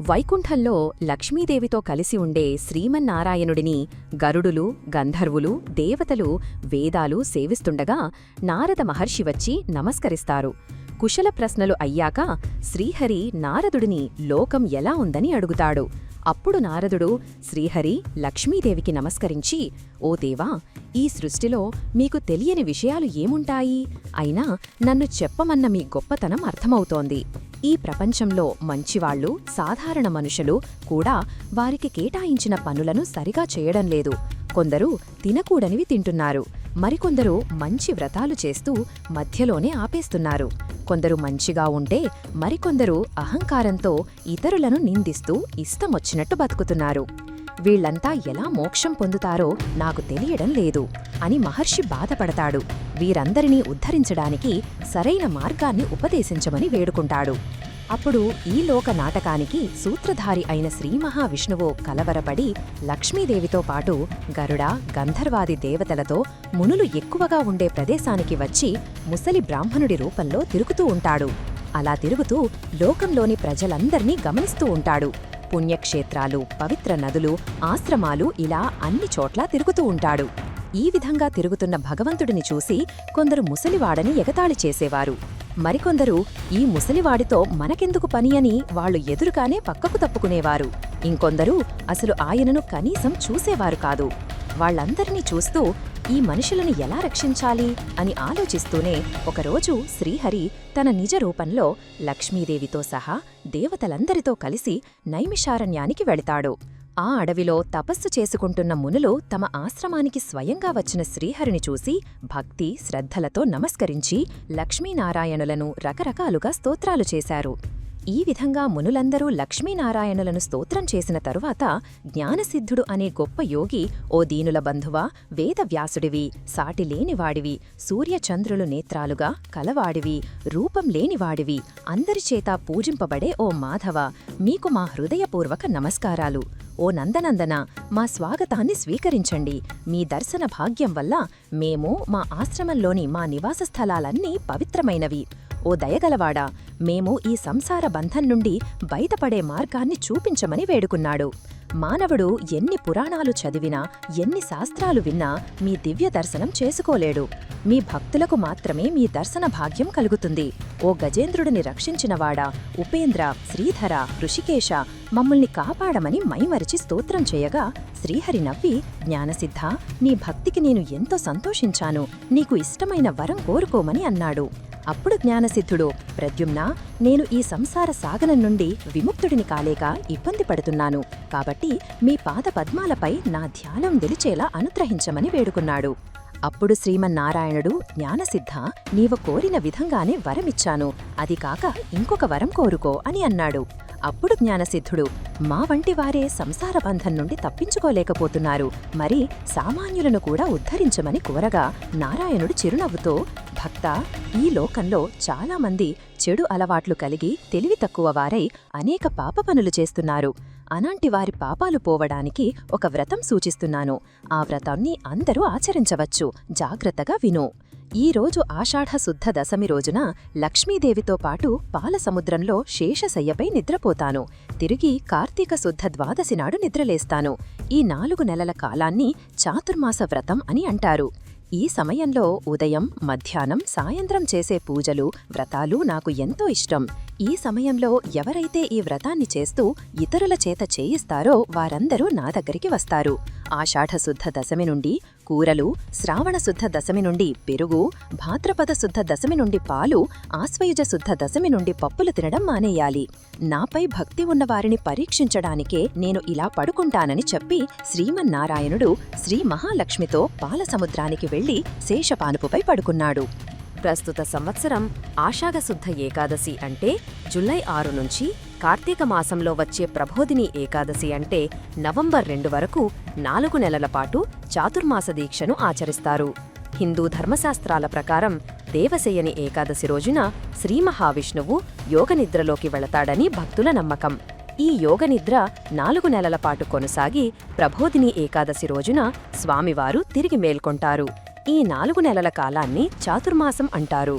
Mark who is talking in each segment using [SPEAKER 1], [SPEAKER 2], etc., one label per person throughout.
[SPEAKER 1] వైకుంఠంలో లక్ష్మీదేవితో కలిసి ఉండే శ్రీమన్నారాయణుడిని గరుడులు గంధర్వులు దేవతలు వేదాలు సేవిస్తుండగా నారద మహర్షి వచ్చి నమస్కరిస్తారు. కుశల ప్రశ్నలు అయ్యాక శ్రీహరి నారదుడిని లోకం ఎలా ఉందని అడుగుతాడు. అప్పుడు నారదుడు శ్రీహరి లక్ష్మీదేవికి నమస్కరించి ఓ దేవా ఈ సృష్టిలో మీకు తెలియని విషయాలు ఏముంటాయి? అయినా నన్ను చెప్పమన్న మీ గొప్పతనం అర్థమవుతోంది. ఈ ప్రపంచంలో మంచివాళ్ళు సాధారణ మనుషులు కూడా వారికి కేటాయించిన పనులను సరిగా చేయడం లేదు. కొందరు తినకూడనివి తింటున్నారు. మరికొందరు మంచి వ్రతాలు చేస్తూ మధ్యలోనే ఆపేస్తున్నారు. కొందరు మంచిగా ఉంటే మరికొందరు అహంకారంతో ఇతరులను నిందిస్తూ ఇష్టమొచ్చినట్టు బతుకుతున్నారు. వీళ్ళంతా ఎలా మోక్షం పొందుతారో నాకు తెలియడం లేదు అని మహర్షి బాధపడతాడు. వీరందరినీ ఉద్ధరించడానికి సరైన మార్గాన్ని ఉపదేశించమని వేడుకుంటాడు. అప్పుడు ఈ లోక నాటకానికి సూత్రధారి అయిన శ్రీ మహావిష్ణువు కలవరపడి లక్ష్మీదేవితో పాటు గరుడ గంధర్వాది దేవతలతో మునులు ఎక్కువగా ఉండే ప్రదేశానికి వచ్చి ముసలి బ్రాహ్మణుడి రూపంలో తిరుగుతూ ఉంటాడు. అలా తిరుగుతూ లోకంలోని ప్రజలందర్నీ గమనిస్తూ ఉంటాడు. పుణ్యక్షేత్రాలు పవిత్ర నదులు ఆశ్రమాలు ఇలా అన్ని చోట్లా తిరుగుతూ ఉంటాడు. ఈ విధంగా తిరుగుతున్న భగవంతుడిని చూసి కొందరు ముసలివాడని ఎగతాళి చేసేవారు. మరికొందరు ఈ ముసలివాడితో మనకెందుకు పని అని వాళ్ళు ఎదురుగానే పక్కకు తప్పుకునేవారు. ఇంకొందరు అసలు ఆయనను కనీసం చూసేవారు కాదు. వాళ్ళందరినీ చూస్తూ ఈ మనుషులను ఎలా రక్షించాలి అని ఆలోచిస్తూనే ఒకరోజు శ్రీహరి తన నిజ రూపంలో లక్ష్మీదేవితో సహా దేవతలందరితో కలిసి నైమిషారణ్యానికి వెళతాడు. ఆ అడవిలో తపస్సు చేసుకుంటున్న మునులు తమ ఆశ్రమానికి స్వయంగా వచ్చిన శ్రీహరిని చూసి భక్తి శ్రద్ధలతో నమస్కరించి లక్ష్మీనారాయణులను రకరకాలుగా స్తోత్రాలు చేశారు. ఈ విధంగా మునులందరూ లక్ష్మీనారాయణులను స్తోత్రం చేసిన తరువాత జ్ఞానసిద్ధుడు అనే గొప్ప యోగి ఓ దీనుల బంధువా వేదవ్యాసుడివి సాటిలేనివాడివి సూర్యచంద్రులు నేత్రాలుగా కలవాడివి రూపం లేనివాడివి అందరిచేత పూజింపబడే ఓ మాధవ మీకు మా హృదయపూర్వక నమస్కారాలు. ఓ నందనందన మా స్వాగతాన్ని స్వీకరించండి. మీ దర్శన భాగ్యం వల్ల మేము మా ఆశ్రమంలోని మా నివాస స్థలాలన్నీ పవిత్రమైనవి. ఓ దయగలవాడా? మేము ఈ సంసార బంధం నుండి బయటపడే మార్గాన్ని చూపించమని వేడుకున్నాడు. మానవుడు ఎన్ని పురాణాలు చదివినా ఎన్ని శాస్త్రాలు విన్నా మీ దివ్య దర్శనం చేసుకోలేడు. మీ భక్తులకు మాత్రమే మీ దర్శన భాగ్యం కలుగుతుంది. ఓ గజేంద్రుడిని రక్షించినవాడా? ఉపేంద్ర శ్రీధర ఋషికేశ మమ్మల్ని కాపాడమని మైమరిచి స్తోత్రం చేయగా శ్రీహరి నవ్వి జ్ఞానసిద్ధ నీ భక్తికి నేను ఎంతో సంతోషించాను. నీకు ఇష్టమైన వరం కోరుకోమని అన్నాడు. అప్పుడు జ్ఞానసిద్ధుడు ప్రద్యుమ్న నేను ఈ సంసార సాగనం నుండి విముక్తుడిని కాలేక ఇబ్బంది పడుతున్నాను. కాబట్టి మీ పాద పద్మాలపై నా ధ్యానం నిలిచేలా అనుగ్రహించమని వేడుకున్నాడు. అప్పుడు శ్రీమన్నారాయణుడు జ్ఞానసిద్ధ నీవు కోరిన విధంగానే వరమిచ్చాను. అది కాక ఇంకొక వరం కోరుకో అని అన్నాడు. అప్పుడు జ్ఞానసిద్ధుడు మా వంటి వారే సంసార బంధం నుండి తప్పించుకోలేకపోతున్నారు. మరి సామాన్యులను కూడా ఉద్ధరించమని కోరగా నారాయణుడు చిరునవ్వుతో భక్త ఈ లోకంలో చాలామంది చెడు అలవాట్లు కలిగి తెలివి తక్కువ వారై అనేక పాప పనులు చేస్తున్నారు. అలాంటి వారి పాపాలు పోవడానికి ఒక వ్రతం సూచిస్తున్నాను. ఆ వ్రతాన్ని అందరూ ఆచరించవచ్చు. జాగ్రత్తగా విను. ఈ రోజు ఆషాఢ శుద్ధ దశమి రోజున లక్ష్మీదేవితో పాటు పాలసముద్రంలో శేషశయ్యపై నిద్రపోతాను. తిరిగి కార్తీక శుద్ధ ద్వాదశి నాడు నిద్రలేస్తాను. ఈ నాలుగు నెలల కాలాన్ని చాతుర్మాస వ్రతం అని అంటారు. ఈ సమయంలో ఉదయం మధ్యాహ్నం సాయంత్రం చేసే పూజలు వ్రతాలు నాకు ఎంతో ఇష్టం. ఈ సమయంలో ఎవరైతే ఈ వ్రతాన్ని చేస్తూ ఇతరుల చేత చేయిస్తారో వారందరూ నా దగ్గరికి వస్తారు. ఆషాఢశుద్ధ దశమి నుండి కూరలు శ్రావణశుద్ధ దశమి నుండి పెరుగు భాద్రపద శుద్ధ దశమి నుండి పాలు ఆశ్వయుజ శుద్ధ దశమి నుండి పప్పులు తినడం మానేయాలి. నాపై భక్తి ఉన్నవారిని పరీక్షించడానికే నేను ఇలా పడుకుంటానని చెప్పి శ్రీమన్నారాయణుడు శ్రీ మహాలక్ష్మితో పాలసముద్రానికి వెళ్ళి శేషపానుపుపై పడుకున్నాడు. ప్రస్తుత సంవత్సరం ఆషాఢశుద్ధ ఏకాదశి అంటే జులై ఆరు నుంచి కార్తీక మాసంలో వచ్చే ప్రబోధిని ఏకాదశి అంటే నవంబర్ రెండు వరకు నాలుగు నెలల పాటు చాతుర్మాస దీక్షను ఆచరిస్తారు. హిందూ ధర్మశాస్త్రాల ప్రకారం దేవశయని ఏకాదశి రోజున శ్రీ మహావిష్ణువు యోగనిద్రలోకి వెళతాడని భక్తుల నమ్మకం. ఈ యోగనిద్ర నాలుగు నెలల పాటు కొనసాగి ప్రబోధిని ఏకాదశి రోజున స్వామివారు తిరిగి మేల్కొంటారు. ఈ నాలుగు నెలల కాలాన్ని చాతుర్మాసం అంటారు.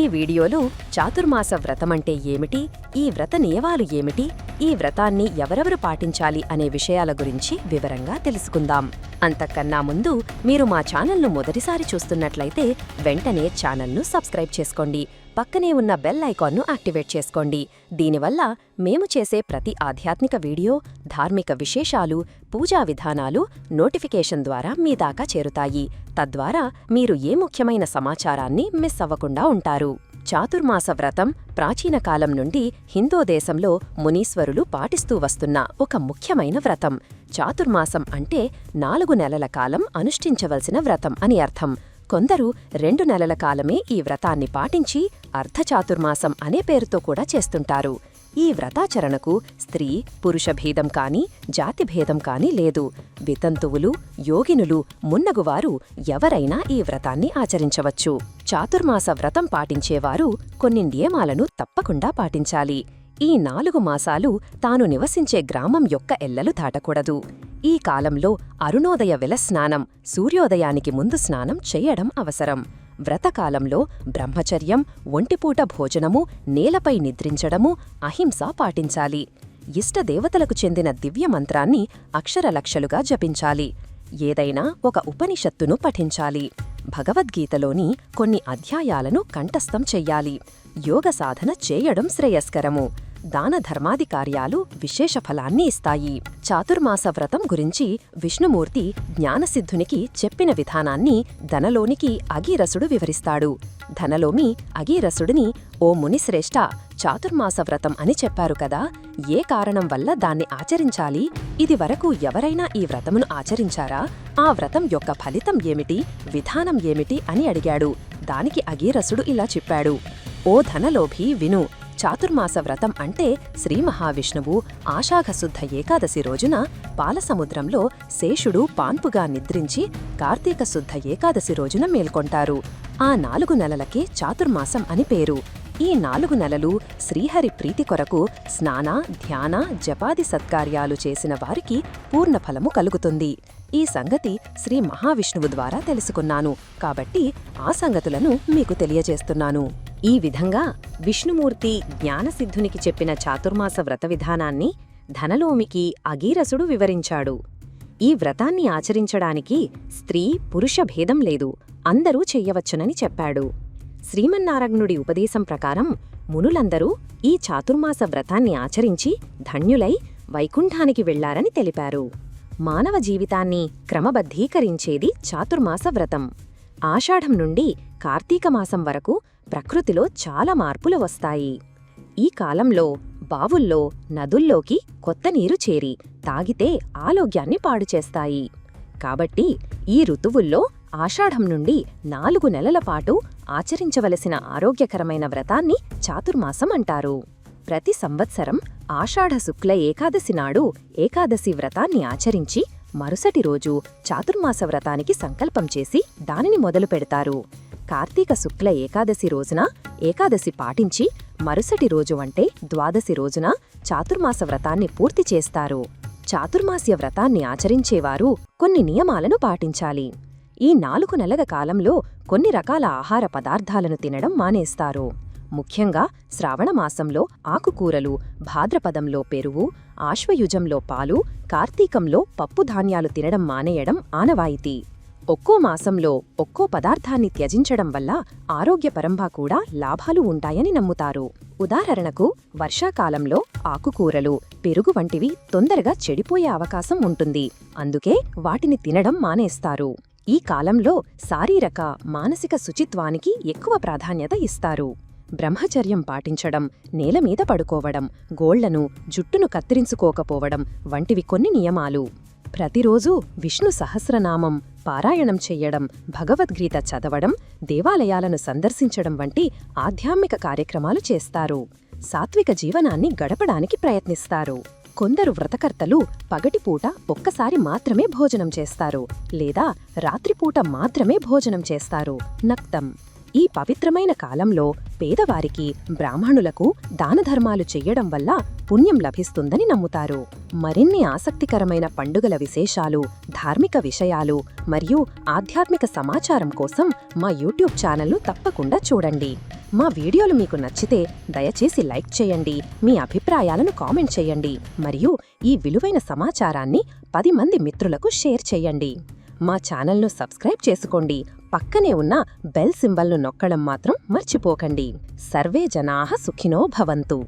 [SPEAKER 1] ఈ వీడియోలో చాతుర్మాస వ్రతమంటే ఏమిటి? ఈ వ్రత నియమాలు ఏమిటి? ఈ వ్రతాన్ని ఎవరెవరు పాటించాలి అనే విషయాల గురించి వివరంగా తెలుసుకుందాం. అంతకన్నా ముందు మీరు మా ఛానల్ను మొదటిసారి చూస్తున్నట్లయితే వెంటనే ఛానల్ను సబ్స్క్రైబ్ చేసుకోండి. పక్కనే ఉన్న బెల్ ఐకాన్ను యాక్టివేట్ చేసుకోండి. దీనివల్ల మేము చేసే ప్రతి ఆధ్యాత్మిక వీడియో ధార్మిక విశేషాలు పూజా విధానాలు నోటిఫికేషన్ ద్వారా మీ దాకా చేరుతాయి. తద్వారా మీరు ఏ ముఖ్యమైన సమాచారాన్ని మిస్ అవ్వకుండా ఉంటారు. చాతుర్మాస వ్రతం ప్రాచీన కాలం నుండి హిందో దేశంలో మునీశ్వరులు పాటిస్తూ వస్తున్న ఒక ముఖ్యమైన వ్రతం. చాతుర్మాసం అంటే నాలుగు నెలల కాలం అనుష్ఠించవలసిన వ్రతం అని అర్థం. కొందరు రెండు నెలల కాలమే ఈ వ్రతాన్ని పాటించి అర్ధచాతుర్మాసం అనే పేరుతో కూడా చేస్తుంటారు. ఈ వ్రతాచరణకు స్త్రీ పురుష భేదం కాని జాతి భేదం కాని లేదు. వితంతువులు యోగినులు మున్నగువారు ఎవరైనా ఈ వ్రతాన్ని ఆచరించవచ్చు. చాతుర్మాస వ్రతం పాటించేవారు కొన్ని నియమాలను తప్పకుండా పాటించాలి. ఈ నాలుగు మాసాలు తాను నివసించే గ్రామం యొక్క ఎల్లలు దాటకూడదు. ఈ కాలంలో అరుణోదయ విలస్నానం సూర్యోదయానికి ముందు స్నానం చెయ్యడం అవసరం. వ్రతకాలంలో బ్రహ్మచర్యం ఒంటిపూట భోజనము నేలపై నిద్రించడము అహింస పాటించాలి. ఇష్టదేవతలకు చెందిన దివ్యమంత్రాన్ని అక్షరలక్షలుగా జపించాలి. ఏదైనా ఒక ఉపనిషత్తును పఠించాలి. భగవద్గీతలోని కొన్ని అధ్యాయాలను కంఠస్థం చెయ్యాలి. యోగ సాధన చేయడం శ్రేయస్కరము. దాన ధర్మాది కార్యాలు విశేష ఫలాన్ని ఇస్తాయి. చాతుర్మాస వ్రతం గురించి విష్ణుమూర్తి జ్ఞానసిద్ధునికి చెప్పిన విధానాన్ని ధనలోనికి అగీరసుడు వివరిస్తాడు. ధనలోమి అగీరసుడిని ఓ మునిశ్రేష్ఠ చాతుర్మాస వ్రతం అని చెప్పారు కదా ఏ కారణం వల్ల దాన్ని ఆచరించాలి? ఇది వరకు ఎవరైనా ఈ వ్రతమును ఆచరించారా? ఆ వ్రతం యొక్క ఫలితం ఏమిటి? విధానం ఏమిటి? అని అడిగాడు. దానికి అగీరసుడు ఇలా చెప్పాడు. ఓ ధనలోభి విను చాతుర్మాస వ్రతం అంటే శ్రీ మహావిష్ణువు ఆషాఘశుద్ధ ఏకాదశి రోజున పాలసముద్రంలో శేషుడు పాన్పుగా నిద్రించి కార్తీక శుద్ధ ఏకాదశి రోజున మేల్కొంటారు. ఆ నాలుగు నెలలకే చాతుర్మాసం అని పేరు. ఈ నాలుగు నెలలు శ్రీహరి ప్రీతి కొరకు స్నాన ధ్యాన జపాది సత్కార్యాలు చేసిన వారికి పూర్ణఫలము కలుగుతుంది. ఈ సంగతి శ్రీ మహావిష్ణువు ద్వారా తెలుసుకున్నాను. కాబట్టి ఆ సంగతులను మీకు తెలియజేస్తున్నాను. ఈ విధంగా విష్ణుమూర్తి జ్ఞానసిద్ధునికి చెప్పిన చాతుర్మాస వ్రత విధానాన్ని ధనలోమికి అగీరసుడు వివరించాడు. ఈ వ్రతాన్ని ఆచరించడానికి స్త్రీ పురుష భేదం లేదు అందరూ చెయ్యవచ్చునని చెప్పాడు. శ్రీమన్నారాయణుడి ఉపదేశం ప్రకారం మునులందరూ ఈ చాతుర్మాస వ్రతాన్ని ఆచరించి ధన్యులై వైకుంఠానికి వెళ్ళారని తెలిపారు. మానవ జీవితాన్ని క్రమబద్ధీకరించేది చాతుర్మాస వ్రతం. ఆషాఢం నుండి కార్తీక మాసం వరకు ప్రకృతిలో చాలా మార్పులు వస్తాయి. ఈ కాలంలో బావుల్లో నదుల్లోకి కొత్త నీరు చేరి తాగితే ఆరోగ్యాన్ని పాడుచేస్తాయి కాబట్టి ఈ ఋతువుల్లో ఆషాఢం నుండి నాలుగు నెలల పాటు ఆచరించవలసిన ఆరోగ్యకరమైన వ్రతాన్ని చాతుర్మాసం అంటారు. ప్రతి సంవత్సరం ఆషాఢ శుక్ల ఏకాదశి నాడు ఏకాదశి వ్రతాన్ని ఆచరించి మరుసటి రోజు చాతుర్మాస వ్రతానికి సంకల్పం చేసి దానిని మొదలు పెడతారు కార్తీక శుక్ల ఏకాదశి రోజున ఏకాదశి పాటించి మరుసటి రోజు అంటే ద్వాదశి రోజున చాతుర్మాస వ్రతాన్ని పూర్తి చేస్తారు. చాతుర్మాస్య వ్రతాన్ని ఆచరించేవారు కొన్ని నియమాలను పాటించాలి. ఈ నాలుగు నెలల కాలంలో కొన్ని రకాల ఆహార పదార్థాలను తినడం మానేస్తారు. ముఖ్యంగా శ్రావణమాసంలో ఆకుకూరలు భాద్రపదంలో పెరుగు ఆశ్వయుజంలో పాలు కార్తీకంలో పప్పుధాన్యాలు తినడం మానేయడం ఆనవాయితీ. ఒక్కో మాసంలో ఒక్కో పదార్థాన్ని త్యజించడం వల్ల ఆరోగ్యపరంగా కూడా లాభాలు ఉంటాయని నమ్ముతారు. ఉదాహరణకు వర్షాకాలంలో ఆకుకూరలు పెరుగు వంటివి తొందరగా చెడిపోయే అవకాశం ఉంటుంది. అందుకే వాటిని తినడం మానేస్తారు. ఈ కాలంలో శారీరక మానసిక శుచిత్వానికి ఎక్కువ ప్రాధాన్యత ఇస్తారు. బ్రహ్మచర్యం పాటించడం నేలమీద పడుకోవడం గోళ్ళను జుట్టును కత్తిరించుకోకపోవడం వంటివి కొన్ని నియమాలు. ప్రతిరోజూ విష్ణు సహస్రనామం పారాయణం చెయ్యడం భగవద్గీత చదవడం దేవాలయాలను సందర్శించడం వంటి ఆధ్యాత్మిక కార్యక్రమాలు చేస్తారు. సాత్విక జీవనాన్ని గడపడానికి ప్రయత్నిస్తారు. కొందరు వ్రతకర్తలు పగటిపూట ఒక్కసారి మాత్రమే భోజనం చేస్తారు లేదా రాత్రిపూట మాత్రమే భోజనం చేస్తారు. నక్తం ఈ పవిత్రమైన కాలంలో పేదవారికి బ్రాహ్మణులకు దానధర్మాలు చెయ్యడం వల్ల పుణ్యం లభిస్తుందని నమ్ముతారు. మరిన్ని ఆసక్తికరమైన పండుగల విశేషాలు ధార్మిక విషయాలు మరియు ఆధ్యాత్మిక సమాచారం కోసం మా యూట్యూబ్ ఛానల్ను తప్పకుండా చూడండి. మా వీడియోలు మీకు నచ్చితే దయచేసి లైక్ చేయండి మీ అభిప్రాయాలను కామెంట్ చేయండి మరియు ఈ విలువైన సమాచారాన్ని పది మంది మిత్రులకు షేర్ చేయండి. మా ఛానల్ను సబ్స్క్రైబ్ చేసుకోండి. పక్కనే ఉన్న బెల్ సింబల్ను నొక్కడం మాత్రం మర్చిపోకండి. సర్వే జనాహ సుఖినో భవంతు.